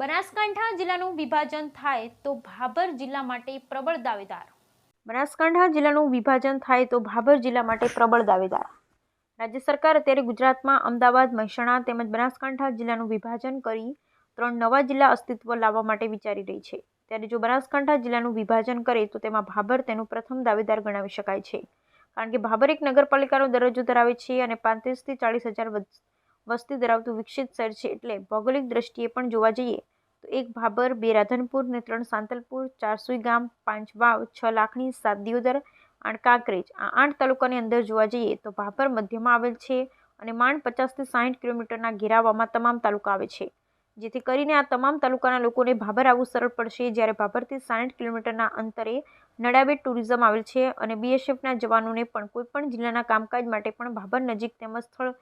બનાસકાંઠા જિલ્લાનું વિભાજન થાય તો ભાભર જિલ્લા માટે પ્રબળ દાવેદાર. બનાસકાંઠા જિલ્લાનું વિભાજન થાય તો ભાભર જિલ્લા માટે પ્રબળ દાવેદાર. રાજ્ય સરકાર અત્યારે ગુજરાતમાં અમદાવાદ, મહેસાણા તેમજ બનાસકાંઠા જિલ્લાનું વિભાજન કરી ત્રણ નવા જિલ્લા અસ્તિત્વ લાવવા માટે વિચારી રહી છે. ત્યારે જો બનાસકાંઠા જિલ્લાનું વિભાજન કરે તો તેમાં ભાભર તેનું પ્રથમ દાવેદાર ગણાવી શકાય છે. કારણ કે ભાભર એક નગરપાલિકાનો દરજ્જો ધરાવે છે અને પાંત્રીસથી ચાળીસ હજાર વસ્તી ધરાવતું વિકસિત શહેર છે એટલે ભૌગોલિક દ્રષ્ટિએ પણ જોવા જઈએ તો એક ભાભર, બે રાધનપુર ને ત્રણ સાંતલપુર, ચાર ગામ પાંચ વાવ, છ લાખણી, સાત દિયોદર, આઠ કાંકરેજ. આ આઠ તાલુકાની અંદર જોવા જઈએ તો ભાભર મધ્યમાં આવેલ છે અને માંડ પચાસથી સાઠ કિલોમીટરના ઘેરાવામાં તમામ તાલુકા આવે છે. જેથી કરીને આ તમામ તાલુકાના લોકોને ભાભર આવવું સરળ પડશે જ્યારે ભાભરથી સાઠ કિલોમીટરના અંતરે નડાબેટ ટુરિઝમ આવેલ છે અને બીએસએફના જવાનોને પણ કોઈપણ જિલ્લાના કામકાજ માટે પણ ભાભર નજીક તેમજ સ્થળ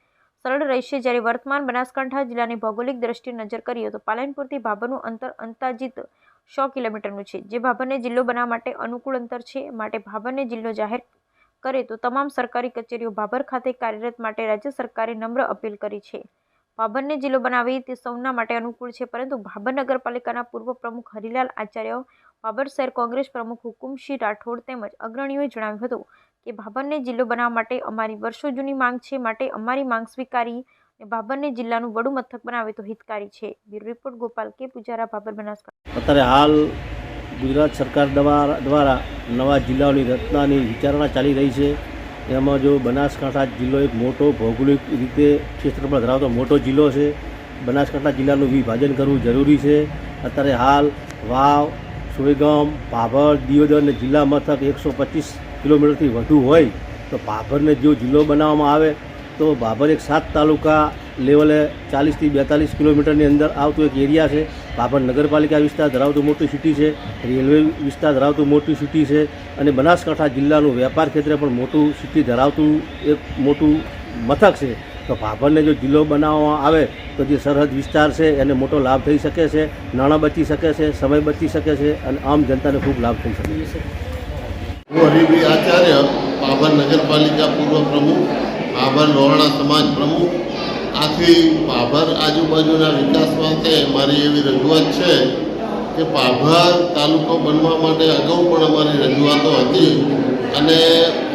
સરળ રહેશે. જ્યારે વર્તમાન બનાસકાંઠા જિલ્લાની ભૌગોલિક દ્રષ્ટિએ નજર કરીએ તો પાલનપુરથી ભાભરનું અંતર અંદાજિત સો કિલોમીટરનું છે. જે ભાભરને જિલ્લો બનાવવા માટે અનુકૂળ અંતર છે, માટે ભાભરને જિલ્લો જાહેર કરે તો તમામ સરકારી કચેરીઓ ભાભર ખાતે કાર્યરત માટે રાજ્ય સરકારે નમ્ર અપીલ કરી છે. ભાભરને જિલ્લો બનાવી તે સૌના માટે અનુકૂળ છે, પરંતુ ભાભર નગરપાલિકાના પૂર્વ પ્રમુખ હરિલાલ આચાર્ય, ભાભર શહેર કોંગ્રેસ પ્રમુખ હુકુમસિંહ રાઠોડ તેમજ અગ્રણીઓએ જણાવ્યું હતું કે ભાભરને જિલ્લો બનાવવા માટે અમારી વર્ષો જૂની માંગ છે, માટે અમારી માંગ સ્વીકારી અને ભાભરને જિલ્લાનું વડું મથક બનાવે તો હિતકારી છે. બ્યુરો રિપોર્ટ, ગોપાલ કે પૂજારા, ભાભર બનાસકાંઠા અત્યારે હાલ ગુજરાત સરકાર દ્વારા નવા જિલ્લાઓની રચનાની વિચારણા ચાલી રહી છે. એમાં જો બનાસકાંઠા જિલ્લો એક મોટો ભૌગોલિક રીતે ક્ષેત્રફળ ધરાવતો મોટો જિલ્લો છે, બનાસકાંઠા જિલ્લાનું વિભાજન કરવું જરૂરી છે. અત્યારે હાલ વાવ સોયગામ ભાભર, દિયોદર અને જિલ્લા મથક એકસો પચીસ કિલોમીટરથી વધુ હોય તો ભાભરને જો જિલ્લો બનાવવામાં આવે તો ભાભર એક સાત તાલુકા લેવલે ચાલીસથી બેતાલીસ કિલોમીટરની અંદર આવતું એક એરિયા છે. ભાભર નગરપાલિકા વિસ્તાર ધરાવતું મોટી સિટી છે. રેલવે વિસ્તાર ધરાવતું મોટી સિટી છે. અને બનાસકાંઠા જિલ્લાનું વેપાર ક્ષેત્રે પણ મોટું સિટી ધરાવતું એક મોટું મથક છે. તો ભાભરને જો જિલ્લો બનાવવામાં આવે તો જે સરહદ વિસ્તાર છે એને મોટો લાભ થઈ શકે છે. નાણાં બચી શકે છે, સમય બચી શકે છે અને આમ જનતાને ખૂબ લાભ થઈ શકે છે. હું હરિભાઈ આચાર્ય ભાભર નગરપાલિકા પૂર્વ પ્રમુખ ભાભર લોહાણા સમાજ પ્રમુખ. આથી ભાભર આજુબાજુના વિકાસ માટે મારી એવી રજૂઆત છે કે પાભર તાલુકો બનવા માટે અગાઉ પણ અમારી રજૂઆતો હતી અને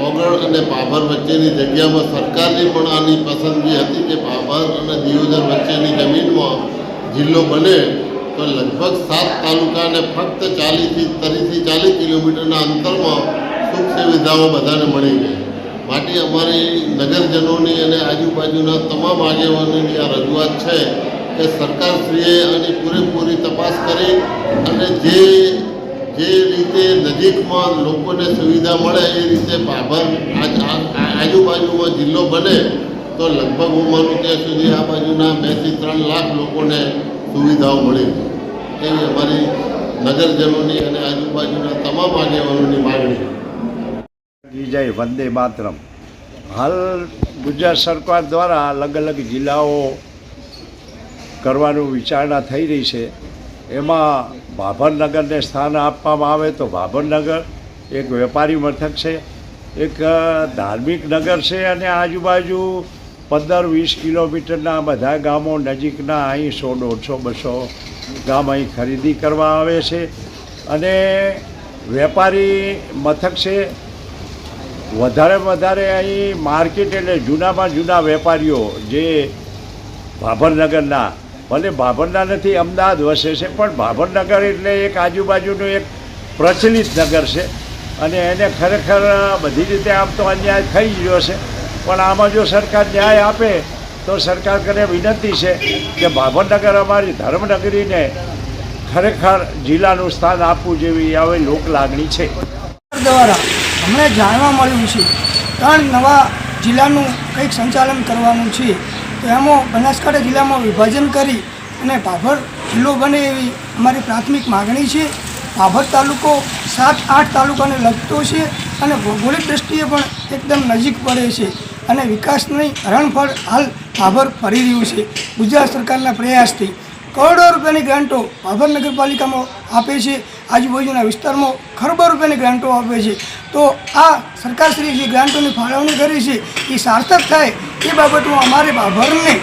ઓગળ અને પાભર વચ્ચેની જગ્યામાં સરકારની પણ આની પસંદગી હતી કે પાભર અને દિયોદર વચ્ચેની જમીનમાં જિલ્લો બને તો લગભગ સાત તાલુકાને ફક્ત ચાલીસથી, ત્રીસથી ચાલીસ કિલોમીટરના અંતરમાં સુખ સુવિધાઓ બધાને મળી ગઈ માટે અમારી નગરજનોની અને આજુબાજુના તમામ આગેવાનોની આ રજૂઆત છે કે સરકારશ્રીએ આની પૂરેપૂરી તપાસ કરી અને જે જે રીતે નજીકમાં લોકોને સુવિધા મળે એ રીતે ભાભર આજુબાજુમાં જિલ્લો બને તો લગભગ હું માનું ત્યાં સુધી આ બાજુના બેથી ત્રણ લાખ લોકોને સુવિધાઓ મળી એવી અમારી નગરજનોની અને આજુબાજુના તમામ આગેવાનોની માગણી છે જય વંદે માતરમ. હાલ ગુજરાત સરકાર દ્વારા અલગ અલગ જિલ્લાઓ કરવાનું વિચારણા થઈ રહી છે. એમાં ભાભરનગરને સ્થાન આપવામાં આવે તો ભાભરનગર એક વેપારી મથક છે, એક ધાર્મિક નગર છે અને આજુબાજુ પંદર વીસ કિલોમીટરના બધા ગામો નજીકના અહીં સો દોઢસો, બસો ગામ અહીં ખરીદી કરવા આવે છે. અને વેપારી મથક છે વધારે વધારે અહીં માર્કેટ એટલે જૂનામાં જૂના વેપારીઓ જે ભાભરનગરના, ભલે ભાભરના નથી, અમદાવાદ વસે છે, પણ ભાભરનગર એટલે એક આજુબાજુનું એક પ્રચલિત નગર છે. અને એને ખરેખર બધી રીતે આમ તો અન્યાય થઈ ગયો છે. પણ આમાં જો સરકાર ન્યાય આપે, તો સરકાર કરે વિનંતી છે કે ભાભરનગર અમારી ધર્મનગરીને ખરેખર જિલ્લાનું સ્થાન આપવું જેવી આવી લોક લાગણી છે. દ્વારા અમને જાણવા મળ્યું છે. ત્રણ નવા જિલ્લાનું કંઈક સંચાલન કરવાનું છે. તો એમાં બનાસકાંઠા જિલ્લામાં વિભાજન કરી અને ભાભર જિલ્લો બને એવી અમારી પ્રાથમિક માગણી છે. ભાભર તાલુકો સાત આઠ તાલુકાને લગતો છે અને ભૌગોલિક દ્રષ્ટિએ પણ એકદમ નજીક પડે છે અને વિકાસની હરણફળ હાલ ભાભર ફરી રહ્યું છે. ગુજરાત સરકારના પ્રયાસથી કરોડો રૂપિયાની ગ્રાન્ટો ભાભર નગરપાલિકામાં આપે છે. આજુબાજુના વિસ્તારમાં ખરબો રૂપિયાની ગ્રાન્ટો આપે છે. તો આ સરકારશ્રી જે ગ્રાન્ટોની ફાળવણી કરી છે, એ સાર્થક થાય એ બાબતમાં અમારે ભાભરને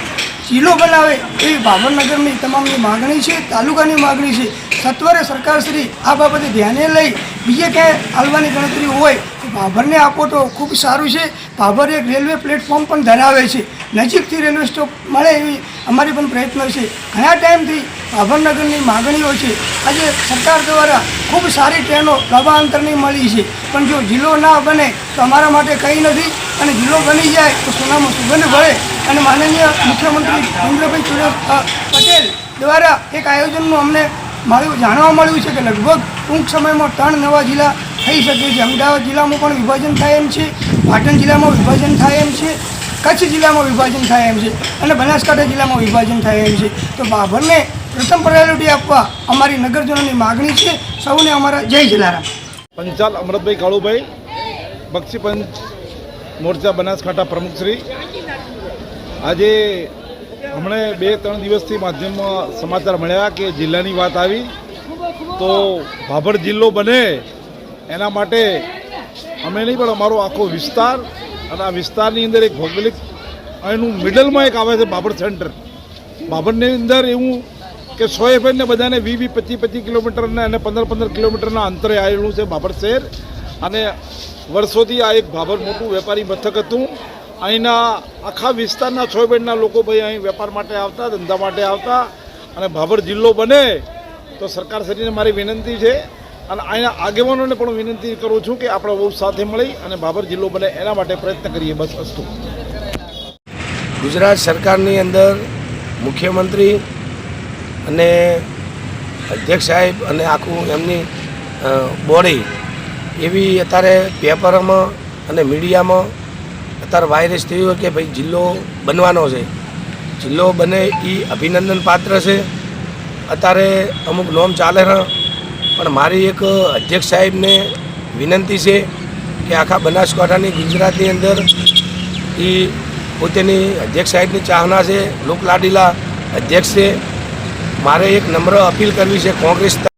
જિલ્લો બનાવે એવી ભાવનગરની તમામની માગણી છે, તાલુકાની માગણી છે. સત્વરે સરકારશ્રી આ બાબતે ધ્યાને લઈ બીજે ક્યાંય હાલવાની ગણતરી હોય તો ભાભરને આપો તો ખૂબ સારું છે. ભાભર એક રેલવે પ્લેટફોર્મ પણ ધરાવે છે. નજીકથી રેલવે સ્ટોપ મળે એવી અમારી પણ પ્રયત્ન છે. ઘણા ટાઈમથી ભાભરનગરની માગણીઓ છે. આજે સરકાર દ્વારા ખૂબ સારી ટ્રેનો લાંબા અંતરની મળી છે. પણ જો જિલ્લો ના બને તો અમારા માટે કંઈ નથી. અને જિલ્લો બની જાય તો સોનામાં સુગંધ ભળે. અને માનનીય મુખ્યમંત્રી ભૂપેન્દ્રભાઈ પટેલ દ્વારા એક આયોજનનું અમને મળ્યું જાણવા મળ્યું છે કે લગભગ ટૂંક સમયમાં ત્રણ નવા જિલ્લા થઈ શકે છે. અમદાવાદ જિલ્લામાં પણ વિભાજન થાય એમ છે, પાટણ જિલ્લામાં વિભાજન થાય એમ છે, કચ્છ જિલ્લામાં વિભાજન થાય એમ છે અને બનાસકાંઠા જિલ્લામાં વિભાજન થાય એમ છે. તો બાભરને પ્રથમ પ્રાયોરિટી આપવા અમારી નગરજનોની માગણી છે. સૌને અમારા જય જલારામ. પંચાલ અમૃતભાઈ કાળુભાઈ બક્ષી પંચ મોરચા બનાસકાંઠા પ્રમુખશ્રી આજે હમણે બે, ત્રણ દિવસથી માધ્યમમાં સમાચાર મળ્યા કે જિલ્લાની વાત આવી. તો ભાભર જિલ્લો બને, એના માટે અમે નહીં, પણ અમારો આખો વિસ્તાર અને આ વિસ્તારની અંદર એક ભૌગોલિક એનું મિડલમાં એક આવે છે બાબર સેન્ટર બાબરની અંદર એવું કે સો એફએનને બધાને વી વી પચીસ પચીસ કિલોમીટરના અને પંદર પંદર કિલોમીટરના અંતરે આવેલું છે બાબર શહેર. અને વર્ષોથી આ એક બાબર મોટું વેપારી મથક હતું. અહીંના આખા વિસ્તારના સો બેડના લોકો ભાઈ અહીં વેપાર માટે આવતા, ધંધા માટે આવતા અને ભાભર જિલ્લો બને તો સરકાર શ્રીને મારી વિનંતી છે અને અહીંના આગેવાનોને પણ વિનંતી કરું છું કે આપણે બહુ સાથે મળી અને ભાભર જિલ્લો બને એના માટે પ્રયત્ન કરીએ બસ અસ્તુ. ગુજરાત સરકારની અંદર મુખ્યમંત્રી અને અધ્યક્ષ સાહેબ અને આખું એમની બોડી એવી અત્યારે પેપરમાં અને મીડિયામાં અત્યારે વાયરસ થયું કે ભાઈ જિલ્લો બનવાનો છે? જિલ્લો બને એ અભિનંદન પાત્ર છે. અત્યારે અમુક નોમ ચાલે છે. પણ મારી એક અધ્યક્ષ સાહેબને વિનંતી છે કે આખા બનાસકાંઠાની ગુજરાતની અંદર એ પોતેની અધ્યક્ષ સાહેબની ચાહના છે. લોકલાડીલા અધ્યક્ષ છે મારે એક નમ્ર અપીલ કરવી છે કોંગ્રેસ